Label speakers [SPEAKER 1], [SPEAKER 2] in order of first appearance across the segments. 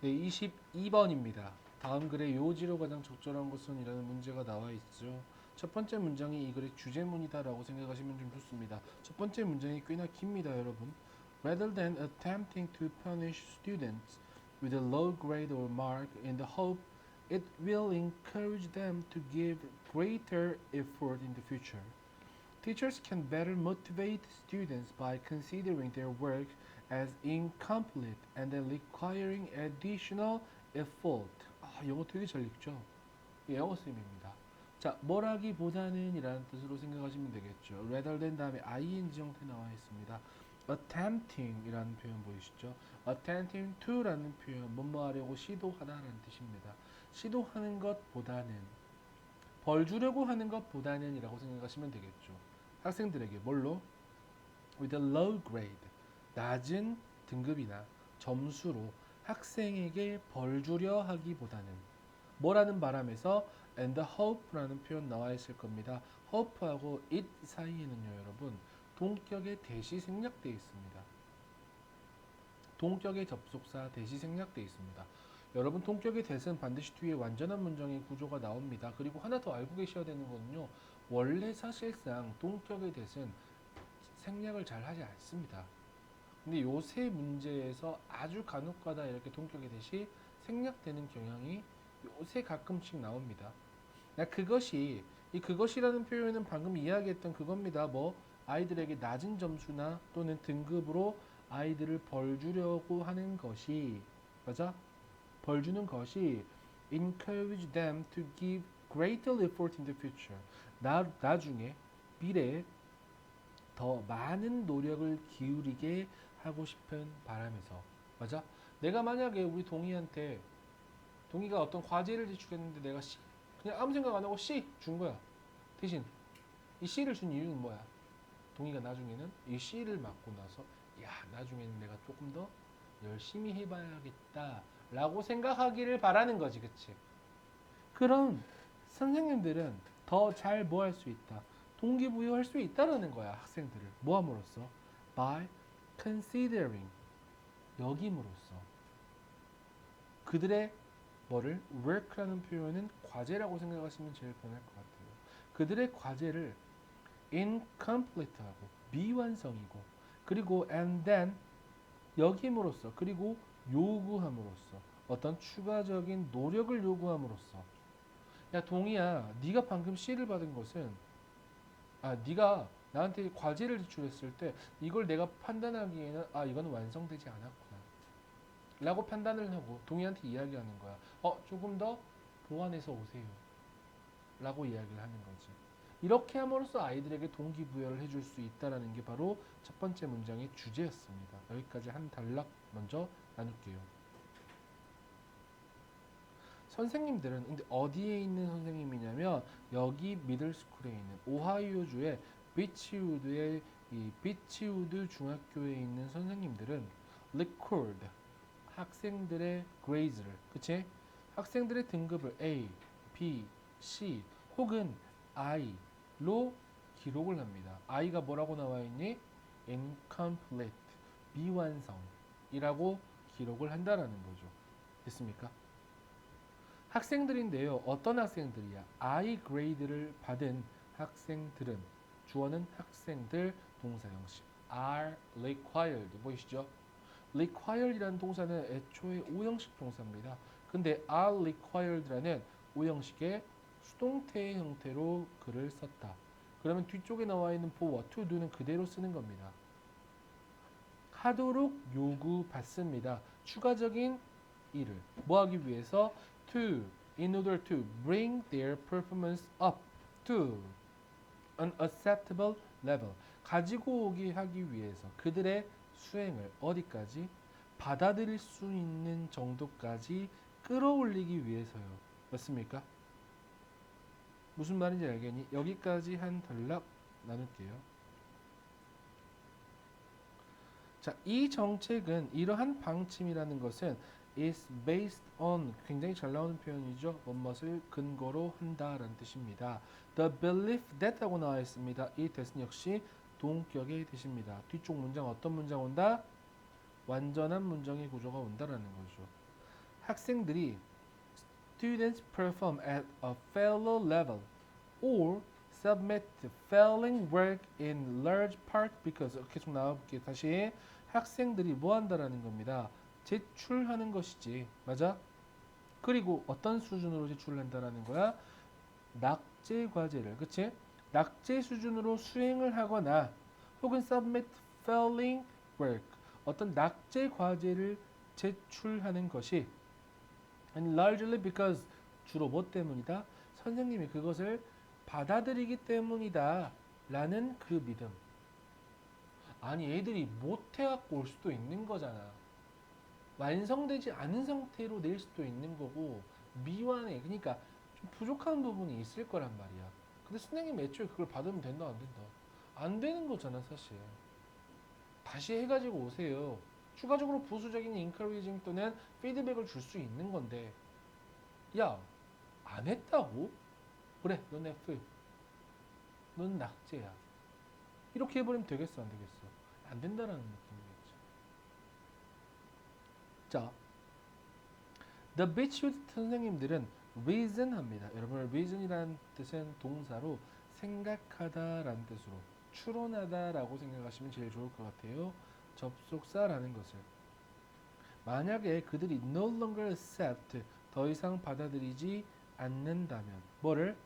[SPEAKER 1] 네, 22번입니다. 다음 글의 요지로 가장 적절한 것은 이라는 문제가 나와 있죠. 첫 번째 문장이 이 글의 주제문이다라고 생각하시면 좀 좋습니다. 첫 번째 문장이 꽤나 깁니다, 여러분. Rather than attempting to punish students with a low grade or mark in the hope it will encourage them to give greater effort in the future. Teachers can better motivate students by considering their work as incomplete and requiring additional effort. 아, 영어 되게 잘 읽죠? 예, 영어 쌤입니다. 자, 뭐라기보다는 이라는 뜻으로 생각하시면 되겠죠. rather than 다음에 ing 형태 나와 있습니다. attempting 이라는 표현 보이시죠? attempting to 라는 표현, 뭐뭐 하려고 시도하다 라는 뜻입니다. 시도하는 것보다는 벌 주려고 하는 것보다는 이라고 생각하시면 되겠죠. 학생들에게 뭘로? with a low grade 낮은 등급이나 점수로 학생에게 벌 주려 하기보다는 뭐라는 바람에서 and the hope라는 표현 나와 있을 겁니다. hope하고 it 사이에는요, 여러분 동격의 대시 생략되어 있습니다. 동격의 접속사 대시 생략되어 있습니다. 여러분 동격의 대는 반드시 뒤에 완전한 문장의 구조가 나옵니다. 그리고 하나 더 알고 계셔야 되는 거는요. 원래 사실상 동격의 대는 생략을 잘 하지 않습니다. 근데 요세 문제에서 아주 간혹가다 이렇게 동격의 대시 생략되는 경향이 요새 가끔씩 나옵니다. 나 그것이 이 그것이라는 표현은 방금 이야기했던 그겁니다. 뭐 아이들에게 낮은 점수나 또는 등급으로 아이들을 벌 주려고 하는 것이 맞아? 벌 주는 것이 encourage them to give greater effort in the future. 나, 나중에 미래에 더 많은 노력을 기울이게 하고 싶은 바람에서 맞아? 내가 만약에 우리 동희한테 동희가 어떤 과제를 제출했는데 내가 C 그냥 아무 생각 안 하고 C 준 거야. 대신 이 C를 준 이유는 뭐야? 동희가 나중에는 이 C를 맞고 나서 야 나중에는 내가 조금 더 열심히 해봐야겠다 라고 생각하기를 바라는 거지 그치? 그럼 선생님들은 더 잘 뭐 할 수 있다 동기부여할 수 있다라는 거야 학생들을. 뭐함으로써? By considering. 여김으로써. 그들의 뭐를? work라는 표현은 과제라고 생각하시면 제일 편할 것 같아요. 그들의 과제를 incomplete하고 미완성이고 그리고 and then 여김으로써 그리고 요구함으로써 어떤 추가적인 노력을 요구함으로써 야 동희야 네가 방금 C를 받은 것은 아 네가 나한테 과제를 제출했을 때 이걸 내가 판단하기에는 아 이거는 완성되지 않았구나. 라고 판단을 하고 동희한테 이야기하는 거야. 어 조금 더 보완해서 오세요. 라고 이야기를 하는 거지. 이렇게 함으로써 아이들에게 동기부여를 해줄 수 있다는 게 바로 첫 번째 문장의 주제였습니다. 여기까지 한 단락 먼저 나눌게요 선생님들은 근데 어디에 있는 선생님이냐면 여기 미들스쿨에 있는 오하이오주의 비치우드의 이 비치우드 중학교에 있는 선생님들은 record 학생들의 grade를 그치? 학생들의 등급을 A, B, C 혹은 I로 기록을 합니다. I가 뭐라고 나와 있니? incomplete 미완성이라고 기록을 한다라는 거죠. 됐습니까? 학생들인데요. 어떤 학생들이야? I grade를 받은 학생들은 주어는 학생들 동사 형식 are required 보이시죠? required이라는 동사는 애초에 오형식 동사입니다. 근데 are required라는 오형식의 수동태 형태로 글을 썼다. 그러면 뒤쪽에 나와 있는 for, to do는 그대로 쓰는 겁니다. 하도록 요구받습니다. 추가적인 일을 뭐 하기 위해서 to in order to bring their performance up to an acceptable level 가지고 오게 하기 위해서 그들의 수행을 어디까지 받아들일 수 있는 정도까지 끌어올리기 위해서요. 맞습니까? 무슨 말인지 알겠니? 여기까지 한 단락 나눌게요. 자, 이 정책은 이러한 방침이라는 것은 is based on 굉장히 잘 나오는 표현이죠. 무엇을 근거로 한다라는 뜻입니다. The belief that하고 나와 있습니다. 이 that은 역시 동격의 뜻입니다. 뒤쪽 문장 어떤 문장 온다? 완전한 문장의 구조가 온다라는 거죠. 학생들이 students perform at a failure level or submit failing work in large part because 계속 나와볼게요. 다시 학생들이 뭐 한다라는 겁니다. 제출하는 것이지. 맞아? 그리고 어떤 수준으로 제출한다라는 거야? 낙제 과제를. 그치? 낙제 수준으로 수행을 하거나 혹은 submit failing work 어떤 낙제 과제를 제출하는 것이 and largely because 주로 뭐 때문이다? 선생님이 그것을 받아들이기 때문이다 라는 그 믿음 아니 애들이 못해갖고 올 수도 있는 거잖아 완성되지 않은 상태로 낼 수도 있는 거고 미완해 그러니까 좀 부족한 부분이 있을 거란 말이야. 근데 선생님 애초에 그걸 받으면 된다 안 된다? 안 되는 거잖아 사실. 다시 해가지고 오세요. 추가적으로 부수적인 인커리징 또는 피드백을 줄 수 있는 건데. 야 안 했다고? 그래 넌 F. 넌 낙제야. 이렇게 해버리면 되겠어 안 되겠어? 안 된다라는 느낌이겠죠 자 The Beachwood 선생님들은 reason 합니다. 여러분 reason이라는 뜻은 동사로 생각하다라는 뜻으로 추론하다라고 생각하시면 제일 좋을 것 같아요. 접속사라는 것을. 만약에 그들이 no longer accept 더 이상 받아들이지 않는다면 뭐를?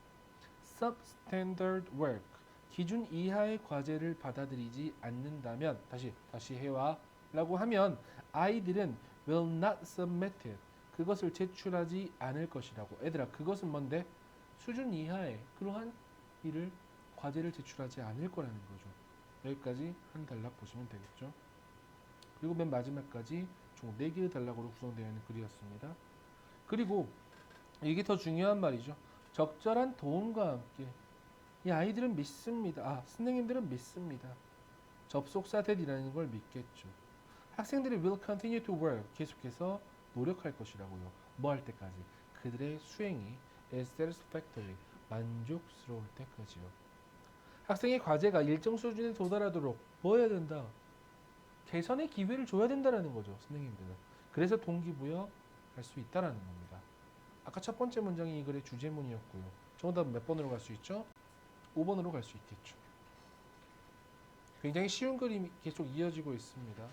[SPEAKER 1] substandard work 기준 이하의 과제를 받아들이지 않는다면 다시 다시 해와라고 하면 아이들은 will not submit it 그것을 제출하지 않을 것이라고 애들아 그것은 뭔데 수준 이하의 그러한 일을 과제를 제출하지 않을 거라는 거죠 여기까지 한 단락 보시면 되겠죠 그리고 맨 마지막까지 총 4개의 단락으로 구성되어 있는 글이었습니다. 그리고 이게 더 중요한 말이죠. 적절한 도움과 함께 이 아이들은 믿습니다. 아, 선생님들은 믿습니다. 접속사 that이라는 걸 믿겠죠. 학생들이 will continue to work 계속해서 노력할 것이라고요. 뭐 할 때까지? 그들의 수행이 is satisfactory 만족스러울 때까지요. 학생의 과제가 일정 수준에 도달하도록 뭐 해야 된다? 개선의 기회를 줘야 된다라는 거죠, 선생님들은. 그래서 동기부여 할 수 있다라는 겁니다. 아까 첫 번째 문장이 이 글의 주제문이었고요. 정답 몇 번으로 갈 수 있죠? 5번으로 갈 수 있겠죠. 굉장히 쉬운 그림이 계속 이어지고 있습니다.